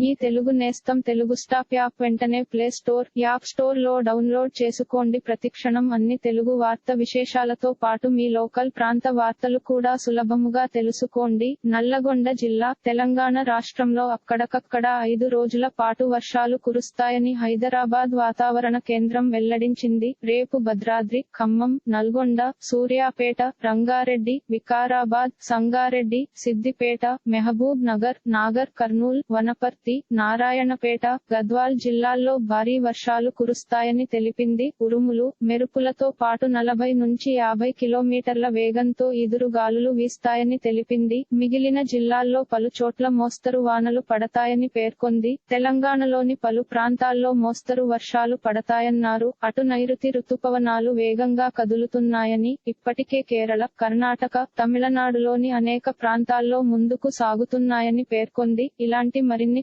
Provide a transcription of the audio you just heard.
మీ తెలుగు నేస్తం Telugu stop app వెంటనే play store app స్టోర్లో డౌన్లోడ్ చేసుకోండి. ప్రతిక్షణం అన్ని తెలుగు వార్త విశేషాలతో పాటు మీ లోకల్ ప్రాంత వార్తలు కూడా సులభముగా తెలుసుకోండి. నల్లగొండ జిల్లా తెలంగాణ రాష్ట్రంలో అక్కడకక్కడ ఐదు రోజుల పాటు వర్షాలు కురుస్తాయని హైదరాబాద్ వాతావరణ కేంద్రం వెల్లడించింది. రేపు భద్రాద్రి ఖమ్మం నల్గొండ సూర్యాపేట రంగారెడ్డి వికారాబాద్ సంగారెడ్డి సిద్దిపేట మెహబూబ్ నగర్ నాగర్ కర్నూల్ వనపర్తి నారాయణపేట గద్వాల్ జిల్లాల్లో భారీ వర్షాలు కురుస్తాయని తెలిపింది ఉరుములు. మెరుపులతో పాటు నలభై నుంచి యాభై కిలోమీటర్ల వేగంతో ఈదురు గాలులు వీస్తాయని తెలిపింది. మిగిలిన జిల్లాల్లో పలు చోట్ల మోస్తరు వానలు పడతాయని పేర్కొంది. తెలంగాణలోని పలు ప్రాంతాల్లో మోస్తరు వర్షాలు పడతాయన్నారు. అటు నైరుతి రుతుపవనాలు వేగంగా కదులుతున్నాయని ఇప్పటికే కేరళ కర్ణాటక తమిళనాడులోని అనేక ప్రాంతాల్లో ముందుకు సాగుతున్నాయని పేర్కొంది. ఇలాంటి మరిన్ని